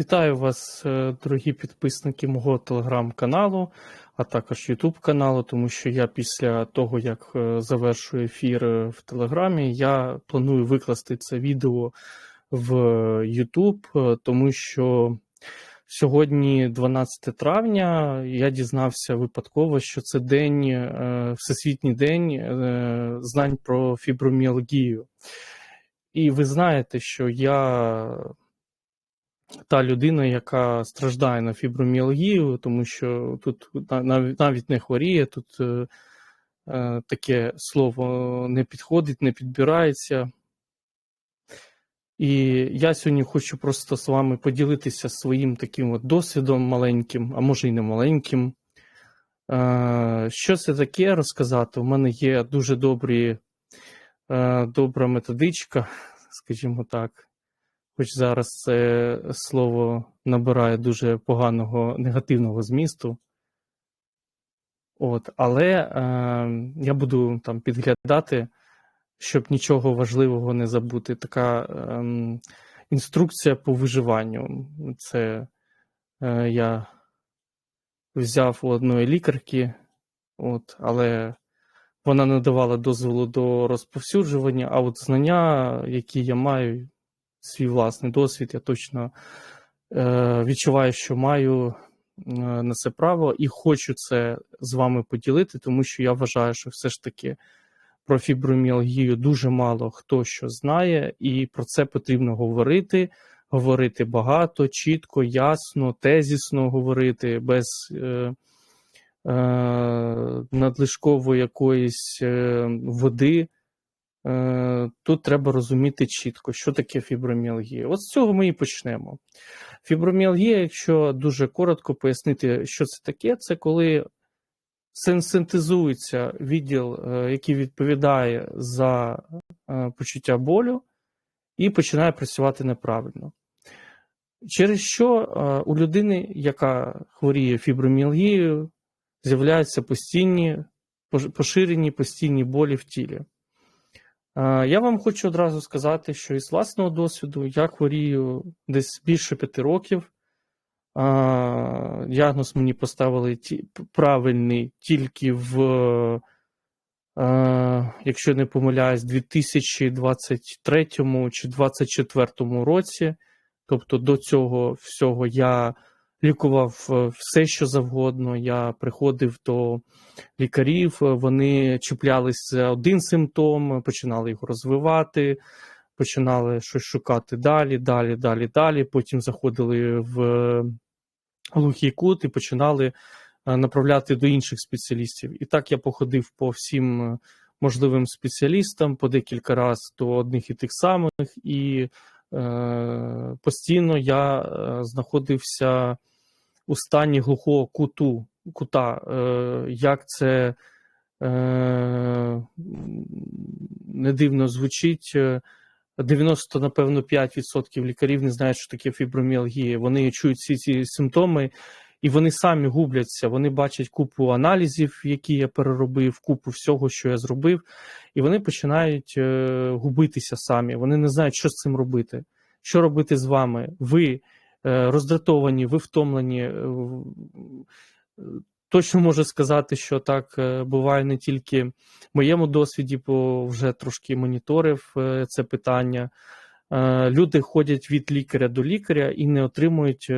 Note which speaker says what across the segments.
Speaker 1: Вітаю вас, е, дорогі підписники мого телеграм-каналу, а також Ютуб каналу, тому що я після того, як е, завершую ефір е, в Телеграмі, я планую викласти це відео в Ютуб, тому що сьогодні, 12 травня, я дізнався випадково, що це день, Всесвітній день знань про фіброміалгію. І ви знаєте, що я та людина, яка страждає на фіброміалгію, тому що тут навіть не хворіє, тут е, е, таке слово не підходить, не підбирається. І я сьогодні хочу просто з вами поділитися своїм таким от досвідом маленьким, а може й не маленьким. Е, що це таке розказати? У мене є дуже добрі, добра методичка, скажімо так. Хоч зараз це слово набирає дуже поганого негативного змісту. От, Але е, я буду там підглядати, щоб нічого важливого не забути. Така е, інструкція по виживанню. Це е, я взяв у одної лікарки, от, але вона не давала дозволу до розповсюджування, а от знання, які я маю, свій власний досвід, я точно е, відчуваю, що маю е, на це право і хочу це з вами поділити, тому що я вважаю, що все ж таки про фіброміалгію дуже мало хто що знає, і про це потрібно говорити. Говорити багато, чітко, ясно, тезісно говорити, без е, е, надлишкової якоїсь е, води. Е, тут треба розуміти чітко, що таке фіброміалгія. От з цього ми і почнемо. Фіброміалгія, якщо дуже коротко пояснити, що це таке, це коли синтезується відділ, е, який відповідає за е, почуття болю, і починає працювати неправильно. Через що у людини, яка хворіє фіброміалгією, з'являються постійні поширені постійні болі в тілі. Я вам хочу одразу сказати, що із власного досвіду я хворію десь більше п'яти років. Діагноз мені поставили правильний тільки в, якщо не помиляюсь, 2023 чи 2024 році. Тобто до цього всього я лікував е, все, що завгодно. Я приходив до лікарів, е, вони чіплялися один симптом, починали його розвивати, починали щось шукати далі, далі, далі, далі. Потім заходили в глухий кут і починали е, направляти до інших спеціалістів. І так я походив по всім можливим спеціалістам по декілька разів до одних і тих самих, і е, постійно я е, знаходився у стані глухого куту, кута, е, як це е, не дивно звучить. 90, напевно, 5% лікарів не знають, що таке фіброміалгія. Вони чують всі ці симптоми, і вони самі губляться. Вони бачать купу аналізів, які я переробив, купу всього, що я зробив, і вони починають е, губитися самі. Вони не знають, що з цим робити. Що робити з вами? Ви Е, роздратовані, ви втомлені. Е, точно можу сказати, що так е, буває не тільки в моєму досвіді, бо вже трошки моніторив це питання. Люди ходять від лікаря до лікаря і не отримують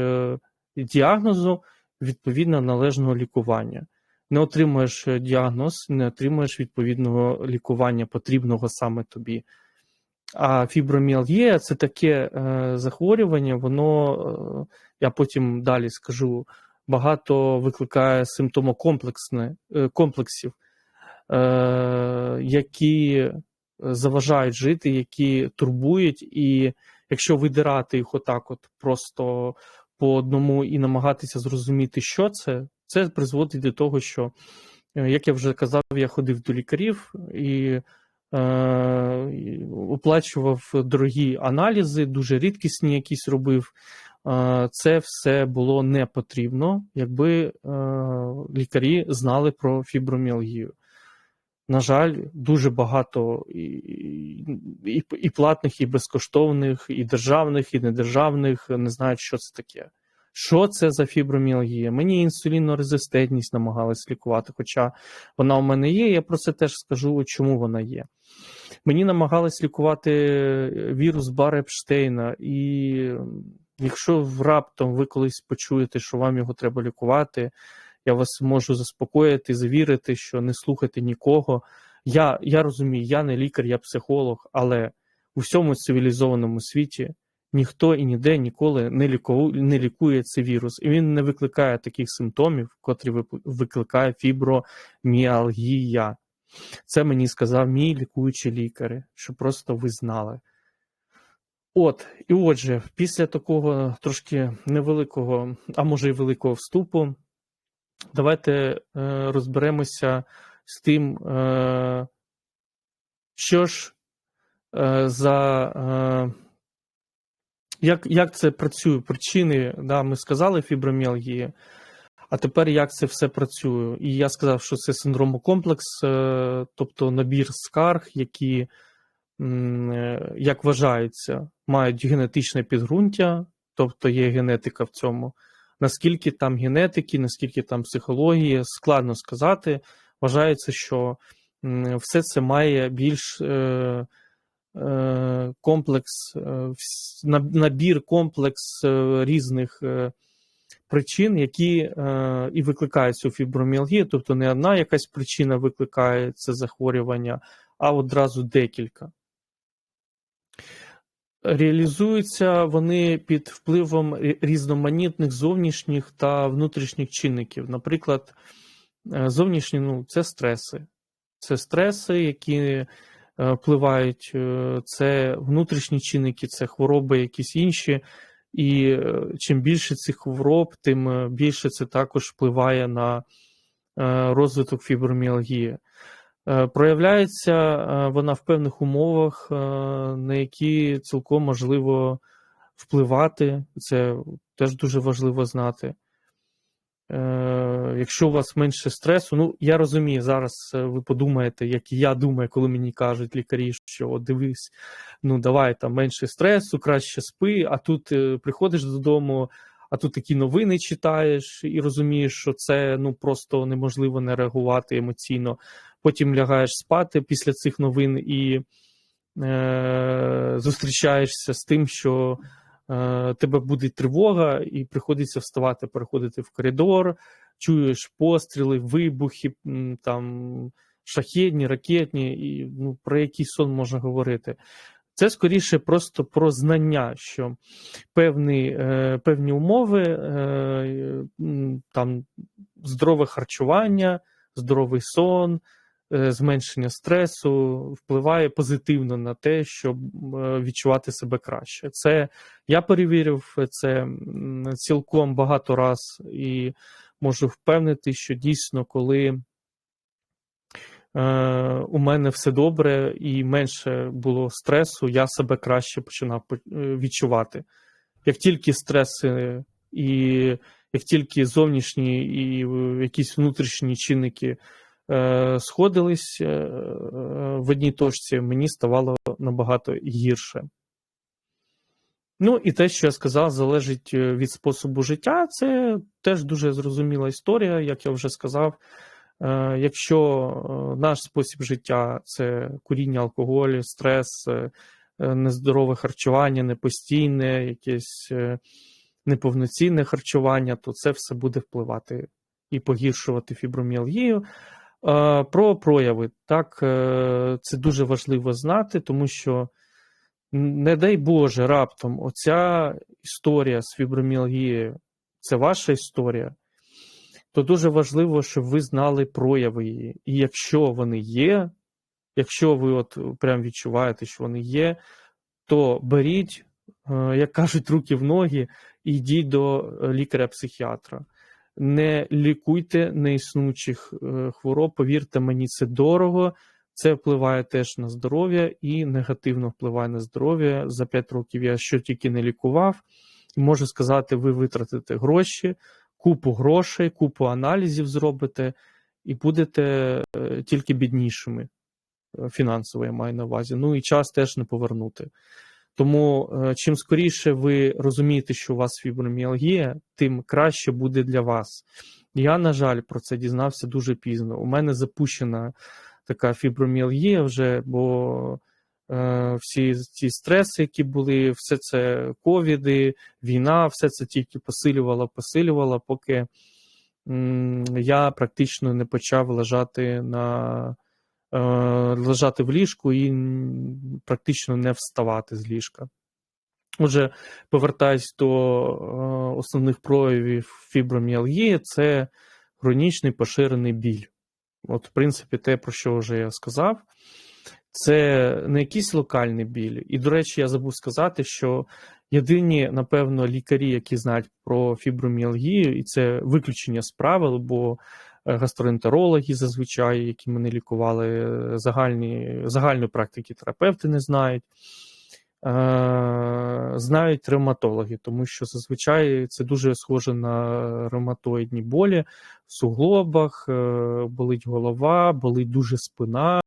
Speaker 1: діагнозу відповідно належного лікування. Не отримуєш діагноз, не отримуєш відповідного лікування, потрібного саме тобі. А фіброміалгія це таке е, захворювання, воно, е, я потім далі скажу, багато викликає е, які заважають жити, які турбують, і якщо видирати їх отак, от просто по одному і намагатися зрозуміти, що це, це призводить до того, що, як я вже казав, я ходив до лікарів і. Е, оплачував дорогі аналізи, дуже рідкісні якісь робив. Е, це все було не потрібно, якби е, лікарі знали про фіброміалгію. на жаль, дуже багато і, і, і платних, і безкоштовних, і державних, і недержавних не знають, що це таке. Що це за фіброміалгія? Мені інсулінорезистентність намагалась лікувати, хоча вона у мене є. Я про це теж скажу, чому вона є. Мені намагались лікувати вірус Бар Епштейна, і якщо раптом ви колись почуєте, що вам його треба лікувати, я вас можу заспокоїти, завірити, що не слухайте нікого. Я я розумію, я не лікар, я психолог, але у всьому цивілізованому світі ніхто і ніде ніколи не лікує, не лікує цей вірус, і він не викликає таких симптомів, котрі викликає фіброміалгія. Це мені сказав мій лікуючий лікар, щоб просто ви знали. От, і отже, після такого трошки невеликого, а може й великого вступу, давайте е, розберемося з тим, е, що ж е, за. Е, як як це працює? Причини, да, ми сказали фіброміалгії, а тепер як це все працює? І я сказав, що це синдромокомплекс, е, тобто набір скарг, які, е, як вважається, мають генетичне підґрунтя, тобто є генетика в цьому. Наскільки там генетики, наскільки там психології, складно сказати. Вважається, що все це має більш. Е, комплекс, е, набір комплекс е, різних причин, які і викликають цю фіброміалгію, тобто не одна якась причина викликає це захворювання, а одразу декілька. Реалізуються вони під впливом різноманітних зовнішніх та внутрішніх чинників. Наприклад, зовнішні ну, це стреси. Це стреси, які впливають, е, це внутрішні чинники, це хвороби, якісь інші. І е, чим більше цих хвороб, тим більше це також впливає на розвиток фіброміалгії. Проявляється вона в певних умовах, на які цілком можливо впливати. Це теж дуже важливо знати. Е, Якщо у вас менше стресу, ну я розумію, зараз е, ви подумаєте, як і я думаю, коли мені кажуть лікарі, що дивись, ну давай там менше стресу, краще спи, а тут е, приходиш додому, а тут такі новини читаєш і розумієш, що це ну просто неможливо не реагувати емоційно. Потім лягаєш спати після цих новин і е, зустрічаєшся з тим, що. Е, тебе буде тривога, і приходиться вставати, переходити в коридор, чуєш постріли, вибухи, там шахетні, ракетні, і ну, про який сон можна говорити. Це скоріше просто про знання, що певні е, певні умови, е, там здорове харчування, здоровий сон, зменшення стресу впливає позитивно на те, щоб е, відчувати себе краще. Це я перевірив це цілком багато раз і можу впевнити, що дійсно, коли е, у мене все добре і менше було стресу, я себе краще починав відчувати. Як тільки стреси і як тільки зовнішні і якісь внутрішні чинники Е, сходились е, в одній точці, мені ставало набагато гірше. Ну, і те, що я сказав, залежить е, від способу життя. Це теж дуже зрозуміла історія, як я вже сказав. Якщо наш спосіб життя це куріння, алкоголь, стрес, нездорове харчування, непостійне, якесь неповноцінне харчування, то це все буде впливати і погіршувати фіброміалгію. Про прояви. Так, е, це дуже важливо знати, тому що, не дай Боже, раптом оця історія з фіброміалгією це ваша історія, то дуже важливо, щоб ви знали прояви її. І якщо вони є, якщо ви от прям відчуваєте, що вони є, то беріть, е, як кажуть, руки в ноги і йдіть до лікаря-психіатра не лікуйте неіснучих е, хвороб. Повірте мені, це дорого. Це впливає теж на здоров'я і негативно впливає на здоров'я. За 5 років я що тільки не лікував. Можу сказати, ви витратите гроші, купу грошей, купу аналізів зробите, і будете е, тільки біднішими е, фінансово, я маю на увазі. Ну і час теж не повернути. Тому е, чим скоріше ви розумієте, що у вас фіброміалгія, тим краще буде для вас. Я, на жаль, про це дізнався дуже пізно. У мене запущена така фіброміалгія вже, бо е, всі ці стреси, які були, все це ковіди, війна, все це тільки посилювало, посилювало, поки м, я практично не почав лежати на лежати в ліжку і практично не вставати з ліжка. Отже, повертаюсь до е, основних проявів фіброміалгії, це хронічний поширений біль. От, в принципі, те, про що вже я сказав, це не якийсь локальний біль. І, до речі, я забув сказати, що єдині, напевно, лікарі, які знають про фіброміалгію, і це виключення з правил, бо е, гастроентерологи зазвичай, які мене лікували, е, загальні, загальної практики терапевти не знають. Е, Знають ревматологи, тому що зазвичай це дуже схоже на ревматоїдні болі в суглобах, е, болить голова, болить дуже спина,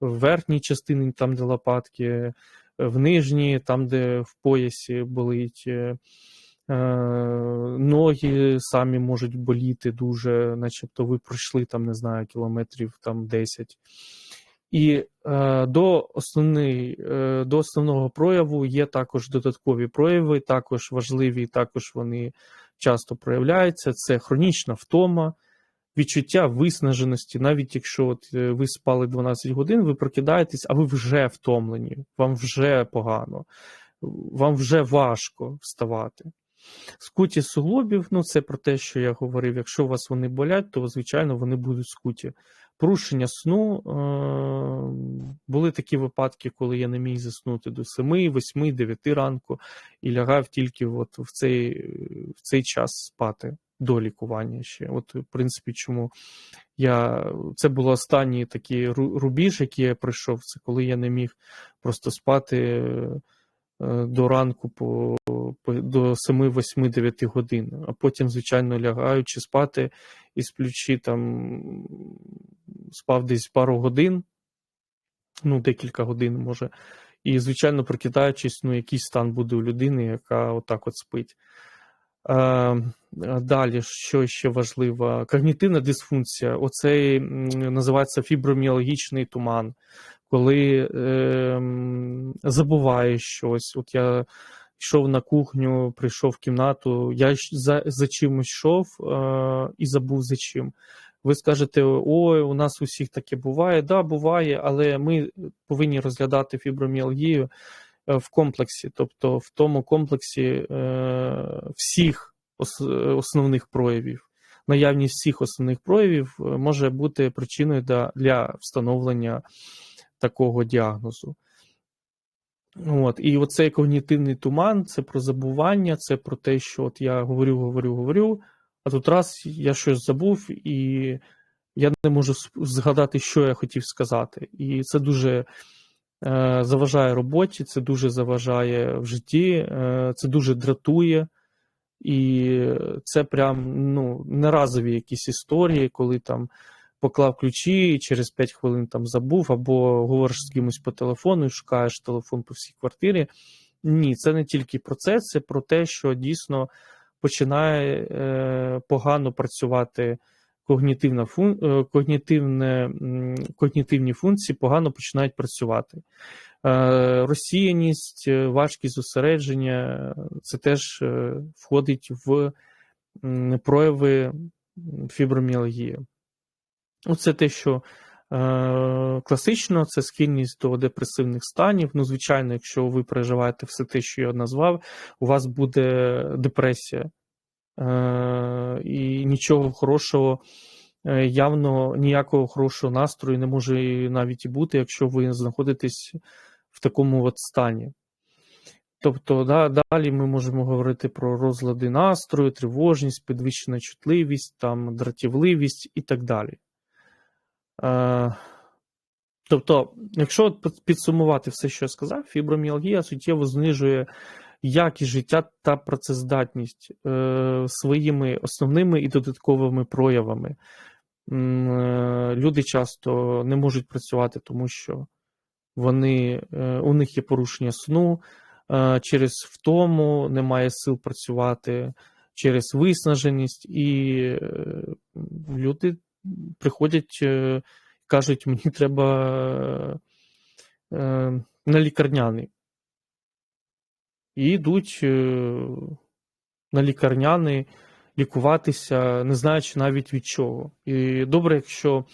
Speaker 1: в верхній частині, там, де лопатки, в нижній, там, де в поясі болить. Е, Ноги самі можуть боліти дуже, начебто ви пройшли там, не знаю, кілометрів там 10. І е, до, основний, е, до основного прояву є також додаткові прояви, також важливі, також вони часто проявляються. Це хронічна втома, відчуття виснаженості. Навіть якщо от е, ви спали 12 годин, ви прокидаєтесь, а ви вже втомлені, вам вже погано, вам вже важко вставати. Скуті суглобів, ну це про те, що я говорив. Якщо у вас вони болять, то звичайно вони будуть скуті. Порушення сну е, були такі випадки, коли я не міг заснути до 7, 8, 9 ранку і лягав тільки от в цей, в цей час спати до лікування ще. От, в принципі, чому я це було останній такий рубіж, який я пройшов. Це коли я не міг просто спати до ранку по, по до 7, 8, 9 годин, а потім, звичайно, лягаючи спати і сплючи там спав десь пару годин, ну, декілька годин може. І, звичайно, прокидаючись, ну, якийсь стан буде у людини, яка отак от спить. Е, Далі, що ще важливо, когнітивна дисфункція. Оцей називається фіброміалгічний туман, коли е, забуваєш щось. От я йшов на кухню, прийшов в кімнату, я за, за чимось йшов е, і забув за чим. Ви скажете, ой, у нас у всіх таке буває. Да, буває, але ми повинні розглядати фіброміалгію е, в комплексі, тобто в тому комплексі е, всіх основних проявів. Наявність всіх основних проявів е, може бути причиною для встановлення такого діагнозу. От, і оцей когнітивний туман це про забування, це про те, що от я говорю, говорю, говорю, а тут раз я щось забув, і я не можу згадати, що я хотів сказати. І це дуже е, заважає роботі, це дуже заважає в житті, е, це дуже дратує. І це прям ну, не разові якісь історії, коли там поклав ключі і через 5 хвилин там забув, або говориш з кимось по телефону і шукаєш телефон по всій квартирі. Ні, це не тільки про це, це про те, що дійсно починає е, погано працювати когнітивна фун... е, когнітивне, когнітивні функції, погано починають працювати. Е, Розсіяність, е, важкість зосередження це теж е, входить в прояви фіброміалгії. Оце те, що е, класично, це схильність до депресивних станів. Ну, звичайно, якщо ви переживаєте все те, що я назвав, у вас буде депресія. Е, і нічого хорошого, е, явно ніякого хорошого настрою не може навіть і бути, якщо ви знаходитесь в такому от стані. Тобто, да, далі ми можемо говорити про розлади настрою, тривожність, підвищена чутливість, там, дратівливість і так далі. Е, тобто, якщо підсумувати все, що я сказав, фіброміалгія суттєво знижує якість життя та працездатність е, своїми основними і додатковими проявами. Е, Люди часто не можуть працювати, тому що вони, у них є порушення сну, через втому немає сил працювати, через виснаженість, і люди приходять, е, кажуть, мені треба е, на лікарняний. І йдуть е, на лікарняний лікуватися, не знаючи навіть від чого. І добре, якщо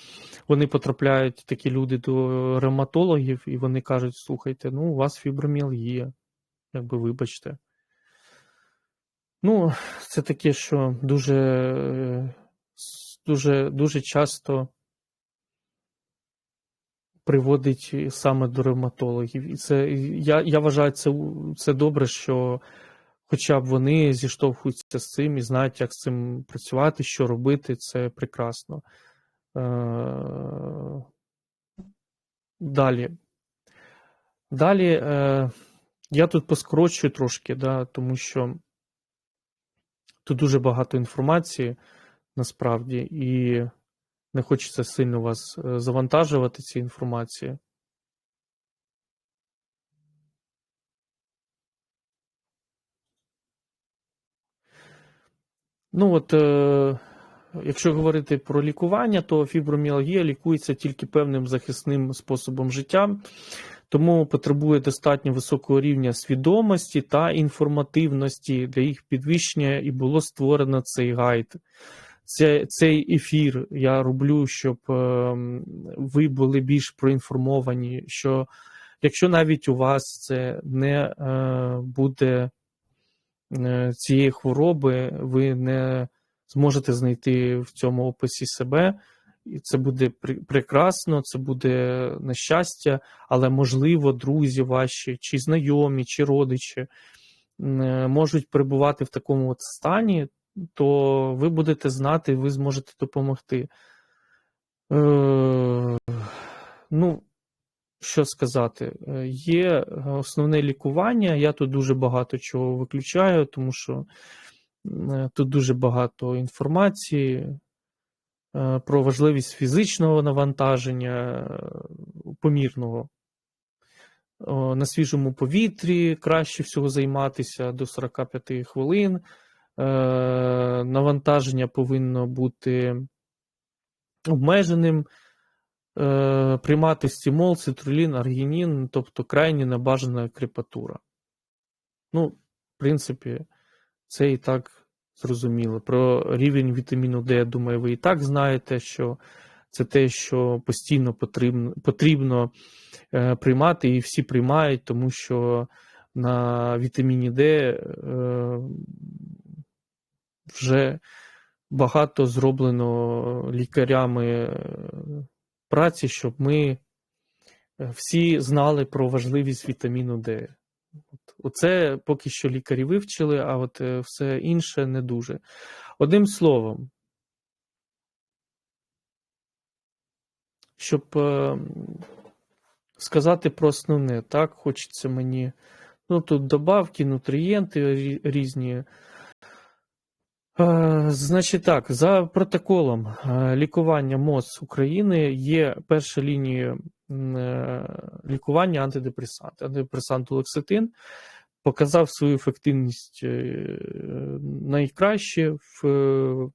Speaker 1: вони потрапляють, такі люди, до ревматологів, і вони кажуть: слухайте, ну, у вас фіброміалгія, якби вибачте. Ну, це таке, що дуже, дуже, дуже часто приводить саме до ревматологів. І це я, я вважаю, це, це добре, що хоча б вони зіштовхуються з цим і знають, як з цим працювати, що робити, це прекрасно. Е, Далі. Далі е, я тут поскорочую трошки, да, тому що тут дуже багато інформації насправді, і не хочеться сильно вас е, завантажувати ці інформації. Ну от, е, якщо говорити про лікування, то фіброміалгія лікується тільки певним захисним способом життя, тому потребує достатньо високого рівня свідомості та інформативності для їх підвищення, і було створено цей гайд. Це, цей ефір я роблю, щоб е, ви були більш проінформовані, що якщо навіть у вас це не е, буде е, цієї хвороби, ви не зможете знайти в цьому описі себе, і це буде пр- прекрасно, це буде на щастя, але можливо, друзі ваші, чи знайомі, чи родичі е, можуть перебувати в такому от стані, то ви будете знати, ви зможете допомогти. Е, ну, що сказати, Е, є основне лікування. Я тут дуже багато чого виключаю, тому що е, тут дуже багато інформації е, про важливість фізичного навантаження, помірного. На свіжому повітрі краще всього займатися до 45 хвилин. Е, Навантаження повинно бути обмеженим. Е, Приймати стимол, цитрулін, аргінін, тобто крайні небажана крепатура. Ну, в принципі, це і так зрозуміло. Про рівень вітаміну Д, я думаю, ви і так знаєте, що це те, що постійно потрібно, потрібно е, приймати, і всі приймають, тому що на вітаміні Д вже багато зроблено лікарями е, праці, щоб ми е, всі знали про важливість вітаміну Д. Оце поки що лікарі вивчили, а от е, все інше не дуже. Одним словом, щоб сказати про основне, так, хочеться мені. Ну, тут добавки, нутрієнти різні. Е, Значить так, за протоколом е, лікування МОЗ України є перша лінія е, лікування антидепресант. Антидепресант лекситин показав свою ефективність найкраще в,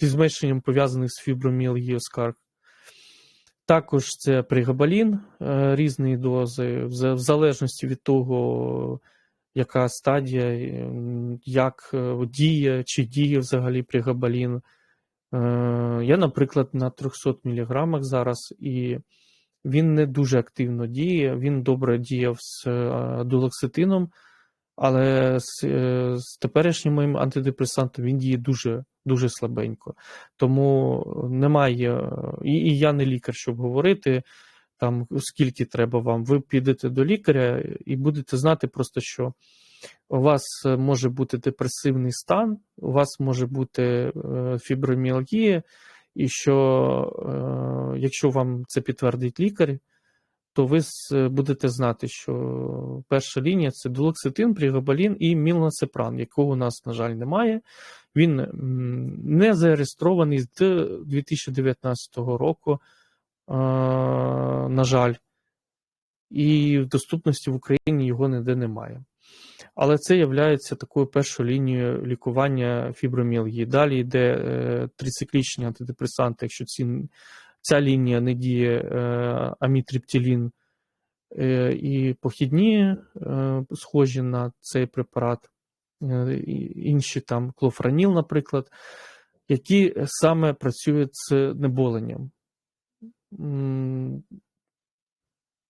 Speaker 1: зі зменшенням пов'язаних з фіброміалгією скарг. Також це пригабалін різної дози, в залежності від того, яка стадія, е, як е, діє, чи діє взагалі пригабалін. Е, Я, наприклад, на 300 мг зараз, і він не дуже активно діє. Він добре діяв з е, дулоксетином, але з, з теперішнім моїм антидепресантом він діє дуже, дуже слабенько. Тому немає, і, і я не лікар, щоб говорити. Там скільки треба вам, ви підете до лікаря і будете знати просто, що у вас е, може бути депресивний стан, у вас може бути е, фіброміалгія, і що е, якщо вам це підтвердить лікар, то ви будете знати, що перша лінія це дулоксетин, пригабалін і мілнацепран, якого у нас, на жаль, немає. Він не зареєстрований з 2019 року, на жаль, і в доступності в Україні його ніде немає. Але це є такою першою лінією лікування фіброміалгії. Далі йде е, трициклічні антидепресанти, якщо ці, ця лінія не діє е, амітриптилін е, і похідні, е, схожі на цей препарат, е, інші там клофраніл, наприклад, які саме працюють з неболенням.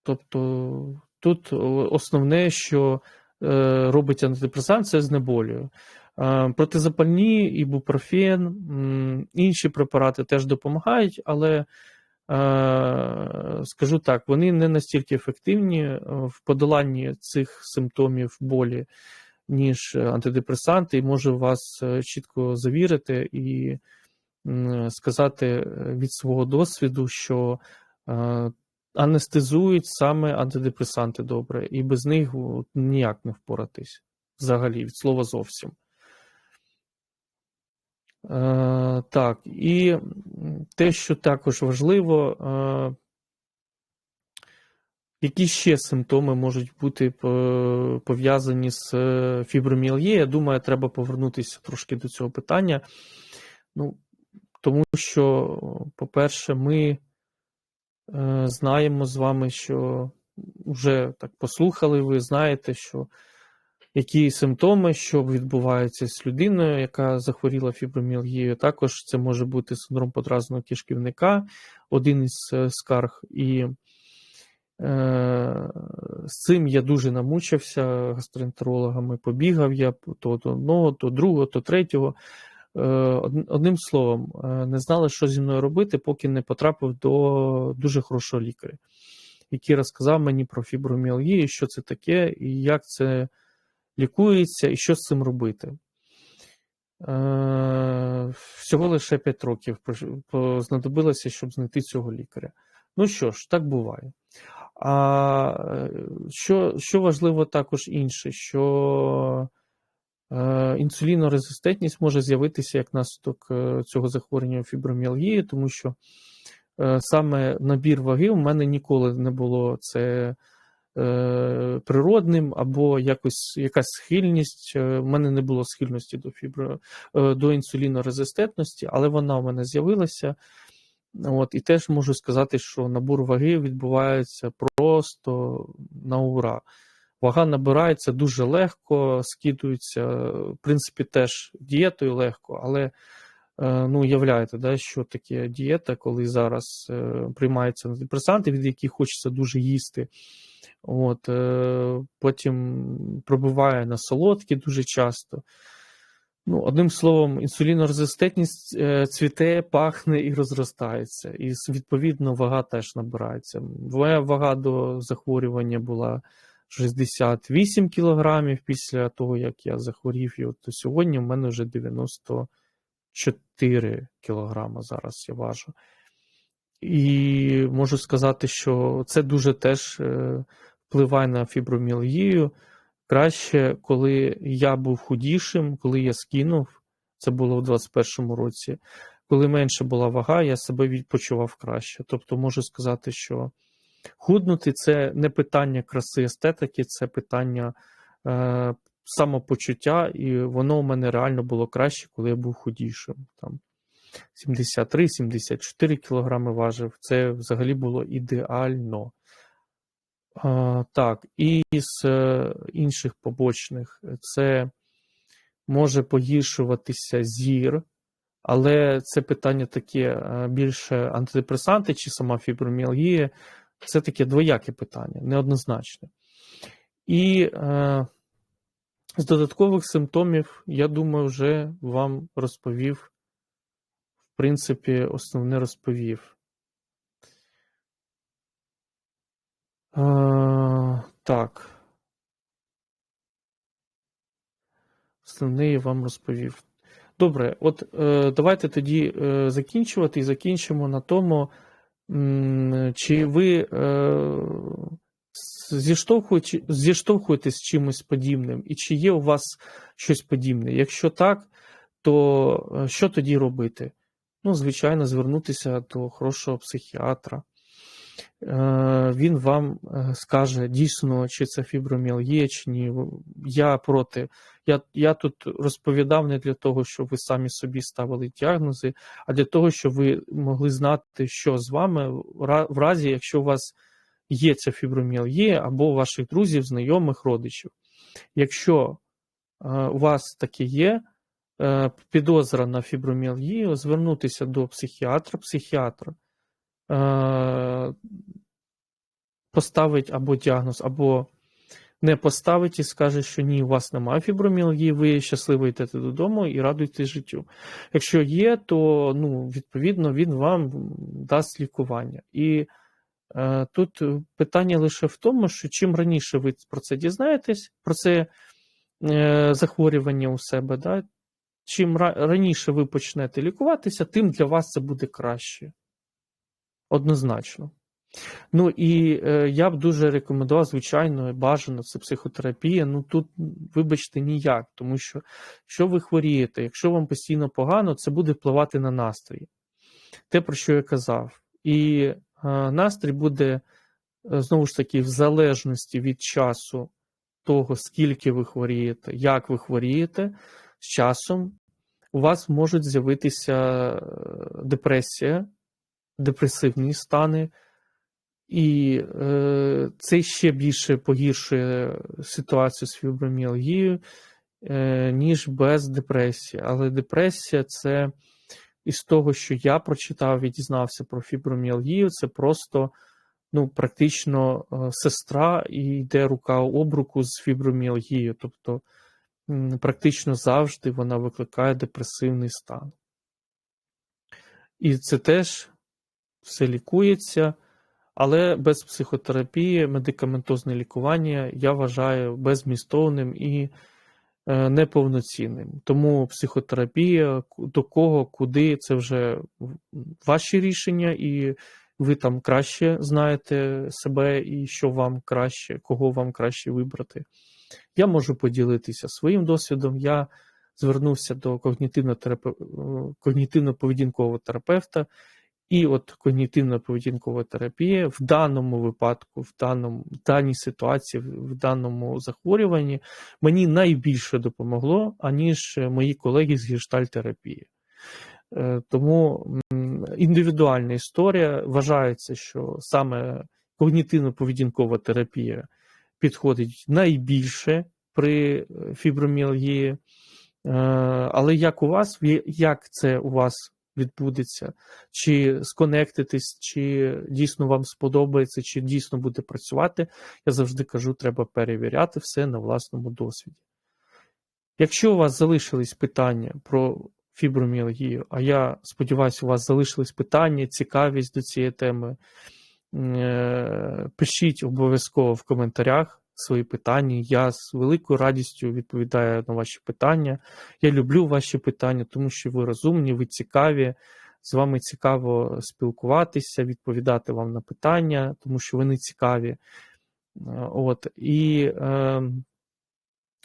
Speaker 1: Тобто тут основне, що е, робить антидепресант, це знеболює. Е, Протизапальні, ібупрофен, інші препарати теж допомагають, але е, скажу так, вони не настільки ефективні в подоланні цих симптомів болі, ніж антидепресанти, і можу вас чітко завірити і сказати е, від свого досвіду, що е, анестезують саме антидепресанти добре, і без них ніяк не впоратись. Взагалі, від слова зовсім. Е, так, і те, що також важливо, е, які ще симптоми можуть бути пов'язані з е, фіброміалгією? Я думаю, треба повернутися трошки до цього питання. Ну, тому що, по-перше, ми е, знаємо з вами, що вже так послухали, ви знаєте, що які симптоми, що відбувається з людиною, яка захворіла фіброміалгією. Також це може бути синдром подразного кишківника, один із е, скарг. І е, з цим я дуже намучився гастроентерологами. Побігав я то до одного, то другого, то третього. Е, од- Одним словом, е, не знали, що зі мною робити, поки не потрапив до дуже хорошого лікаря, який розказав мені про фіброміалгію, що це таке, і як це лікується, і що з цим робити. Е, Всього лише 5 років знадобилося, щоб знайти цього лікаря. Ну що ж, так буває. А що, що важливо також інше, що інсулінорезистентність може з'явитися як наслідок е, цього захворювання фіброміалгії, тому що е, саме набір ваги у мене ніколи не було це е, природним або якось якась схильність. Е, У мене не було схильності до фібро, е, до інсулінорезистентності, але вона у мене з'явилася. От, і теж можу сказати, що набор ваги відбувається просто на ура. Вага набирається дуже легко, скидується, в принципі, теж дієтою легко, але е, ну, уявляєте, да, що таке дієта, коли зараз е, приймаються антидепресанти, від яких хочеться дуже їсти. От, е, потім пробиває на солодкі дуже часто. Ну, одним словом, інсулінорезистентність цвіте, пахне і розростається. І відповідно вага теж набирається. Моя вага до захворювання була 68 кілограмів після того, як я захворів. І от сьогодні в мене вже 94 кілограма зараз я важу. І можу сказати, що це дуже теж е, впливає на фіброміалгію. Краще, коли я був худішим, коли я скинув, це було в 21-му році. Коли менше була вага, я себе відпочивав краще. Тобто можу сказати, що худнути це не питання краси естетики, це питання е, самопочуття, і воно у мене реально було краще, коли я був худішим. Там 73-74 кілограми важив. Це взагалі було ідеально. А, так, і з е, інших побочних це може погіршуватися зір, але це питання таке е, більше антидепресанти чи сама фіброміалгія. Це таке двояке питання, неоднозначне. І е, з додаткових симптомів, я думаю, вже вам розповів, в принципі, основне розповів. Е, так. Основне я вам розповів. Добре, от е, давайте тоді е, закінчувати і закінчимо на тому, чи ви е, зіштовхуєте, зіштовхуєтесь з чимось подібним, і чи є у вас щось подібне. Якщо так, то е, що тоді робити? Ну, звичайно, звернутися до хорошого психіатра. Е, Він вам е, скаже дійсно, чи це фіброміалгія, чи ні. Я проти. Я, Я тут розповідав не для того, щоб ви самі собі ставили діагнози, а для того, щоб ви могли знати, що з вами в разі, якщо у вас є ця фіброміалгія або у ваших друзів, знайомих, родичів. Якщо е, у вас таке є, підозра на фіброміалгію, звернутися до психіатра, психіатр е, поставить або діагноз, або не поставить і скаже, що ні, у вас немає фіброміалгії, ви щасливо йдете додому і радуйтесь життю. Якщо є, то ну, відповідно він вам дасть лікування. І е, тут питання лише в тому, що чим раніше ви про це дізнаєтесь, про це е, захворювання у себе, да, чим ра- раніше ви почнете лікуватися, тим для вас це буде краще. Однозначно. Ну і е, я б дуже рекомендував, звичайно, бажано це психотерапія. Ну тут, вибачте, ніяк, тому що якщо ви хворієте, якщо вам постійно погано, це буде впливати на настрій. Те, про що я казав. І е, настрій буде е, знову ж таки в залежності від часу того, скільки ви хворієте, як ви хворієте, з часом у вас можуть з'явитися е, депресія, депресивні стани. І е, це ще більше погіршує ситуацію з фіброміалгією, е, ніж без депресії. Але депресія це із того, що я прочитав і дізнався про фіброміалгію, це просто ну, практично е, сестра і йде рука об руку з фіброміалгією. Тобто практично завжди вона викликає депресивний стан. І це теж все лікується. Але без психотерапії медикаментозне лікування я вважаю безмістовним і е, неповноцінним. Тому психотерапія до кого, куди це вже ваші рішення, і ви там краще знаєте себе і що вам краще, кого вам краще вибрати. Я можу поділитися своїм досвідом. Я звернувся до е, когнітивно-поведінкового терапевта. І от когнітивно-поведінкова терапія в даному випадку, в даному, в даній ситуації, в даному захворюванні мені найбільше допомогло, аніж мої колеги з гештальтерапії. Е, Тому індивідуальна історія вважається, що саме когнітивно-поведінкова терапія підходить найбільше при е, фіброміалгії. Е, Але як у вас, як це у вас відбудеться? Чи сконектитись, чи дійсно вам сподобається, чи дійсно буде працювати, я завжди кажу, треба перевіряти все на власному досвіді. Якщо у вас залишились питання про фіброміалгію, а я сподіваюся, у вас залишились питання, цікавість до цієї теми, е, пишіть обов'язково в коментарях свої питання. Я з великою радістю відповідаю на ваші питання. Я люблю ваші питання, тому що ви розумні, ви цікаві. З вами цікаво спілкуватися, відповідати вам на питання, тому що вони цікаві. Е, От і е,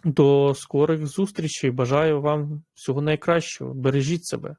Speaker 1: до скорих зустрічей. Бажаю вам всього найкращого. Бережіть себе.